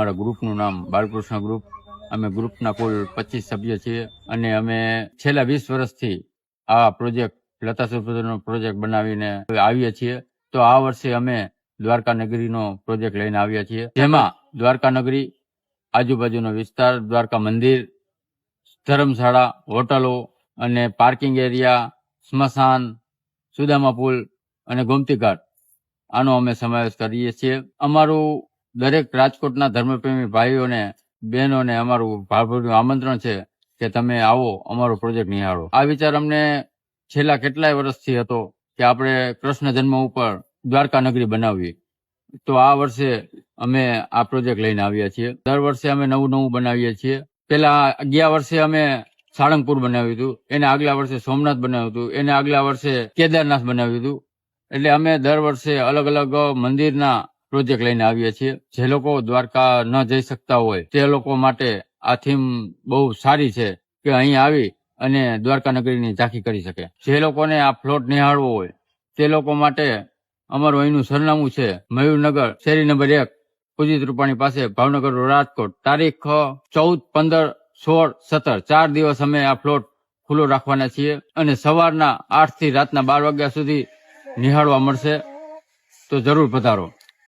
અમારા ગ્રુપનું નામ બાલકૃષ્ણ ગ્રુપ. અમે ગ્રુપના કુલ પચીસ સભ્ય છીએ અને અમે છેલ્લા વીસ વર્ષથી આ પ્રોજેક્ટ, લતા સુપરનો પ્રોજેક્ટ બનાવીને આવીએ છીએ. તો આ વર્ષે અમે દ્વારકા નગરીનો પ્રોજેક્ટ લઈને આવ્યા છીએ. જેમાં દ્વારકા નગરી, આજુબાજુનો વિસ્તાર, દ્વારકા મંદિર, ધર્મશાળા, હોટલો અને પાર્કિંગ એરિયા, સ્મશાન, સુદામા પુલ અને ગોમતી ઘાટ આનો અમે સમાવેશ કરીએ છીએ. અમારું દરેક રાજકોટના ધર્મપ્રેમી ભાઈઓને, બહેનોને અમારું ભાવભર્યું આમંત્રણ છે કે તમે આવો, અમારો પ્રોજેક્ટ નિહાળો. આ વિચાર અમને છેલ્લા કેટલાય વર્ષથી હતો કે આપણે કૃષ્ણ જન્મ ઉપર દ્વારકા નગરી બનાવવી તો આ વર્ષે અમે આ પ્રોજેક્ટ લઈને આવ્યા છીએ. દર વર્ષે અમે નવું નવું બનાવીએ છીએ. પેલા અગિયાર વર્ષે અમે સાળંગપુર બનાવ્યું હતું. એને આગલા વર્ષે સોમનાથ બનાવ્યું હતું. એને આગલા વર્ષે કેદારનાથ બનાવ્યું હતું. એટલે અમે દર વર્ષે અલગ અલગ મંદિરના પ્રોજેક્ટ લઈને આવીએ છીએ. જે લોકો દ્વારકા ન જઈ શકતા હોય, તે લોકો માટે આ થીમ બહુ સારી છે કે અહીં આવી અને દ્વારકા નગરીની ઝાંખી કરી શકે. જે લોકોને આ ફ્લોટ નિહાળવો હોય, તે લોકો માટે અમારું અહીંનું સરનામું છે મયુરનગર, શેરી નંબર એક ઉદિત રૂપાણી પાસે ભાવનગર રાજકોટ. તારીખ ચૌદ, પંદર, સોળ, સત્તર, ચાર દિવસ અમે આ ફ્લોટ ખુલ્લો રાખવાના છીએ અને સવારના આઠથી રાતના બાર વાગ્યા સુધી નિહાળવા મળશે. તો જરૂર પધારો.